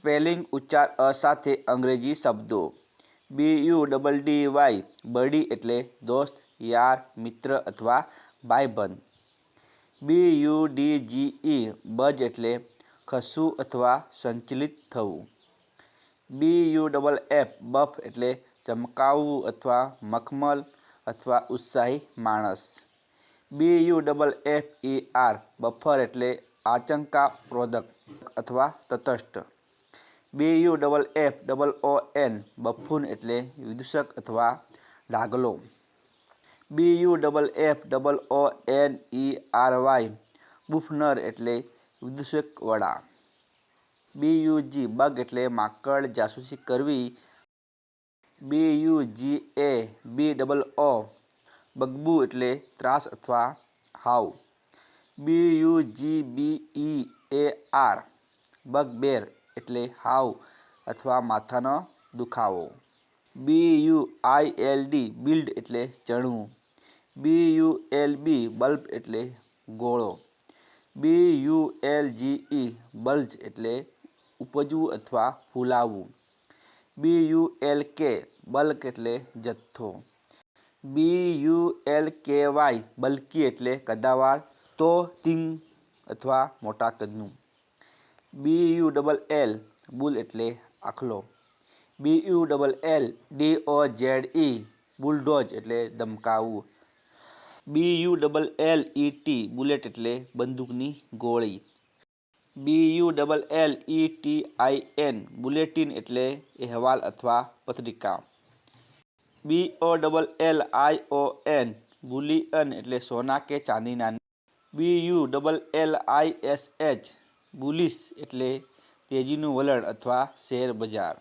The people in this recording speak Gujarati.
स्पेलिंग उच्चार어 সাথে ইংরেজি শব্দ BUDDY 버디 એટલે દોસ્ત યાર મિત્ર अथवा બાયબંધ BUDGE બજ એટલે ખસૂ અથવા સંચલિત થવું BUFF બફ એટલે ચમકાવું અથવા મખમલ અથવા ઉત્સાહી માણસ BUFFER બફર એટલે આચંકા પ્રોડક્ટ અથવા તતષ્ટ B U F F O N buffoon એટલે ವಿದषक अथवा ಲಾಗಲೋ B U F F O N E R Y ಬುಫ್ನರ್ એટલે ವಿದषक ವಡಾ B U G ಬಗ್ એટલે ಮಾಕળ ಜಾಸುಸಿ કરવી B U G A B O ಬಗ್ಬೂ એટલે त्रास अथवा ಹಾವು B U G B E A R ಬಗ್ಬೇರ್ એટલે હાવ અથવા માથાનો દુખાવો B U I L D build એટલે ચણવું B U L B bulb એટલે ગોળો બી યુ એલ જી ઈ બલ્જ એટલે ઉપજવું અથવા ફૂલાવવું B U L K bulk એટલે જથ્થો B U L K Y bulky એટલે કદાવાર તો તિંગ અથવા મોટા કદનું B U L बुल એટલે આખલો B U L D O Z E bulldoze એટલે ધમકાવું B U L L E T bullet એટલે બંદૂકની ગોળી B U L L E T I N bulletin એટલે અહેવાલ અથવા પત્રિકા B O L I O N બુલીન એટલે સોના કે ચાંદીના B U L L I S H bullish એટલે તેજીનું વલણ અથવા શેર બજાર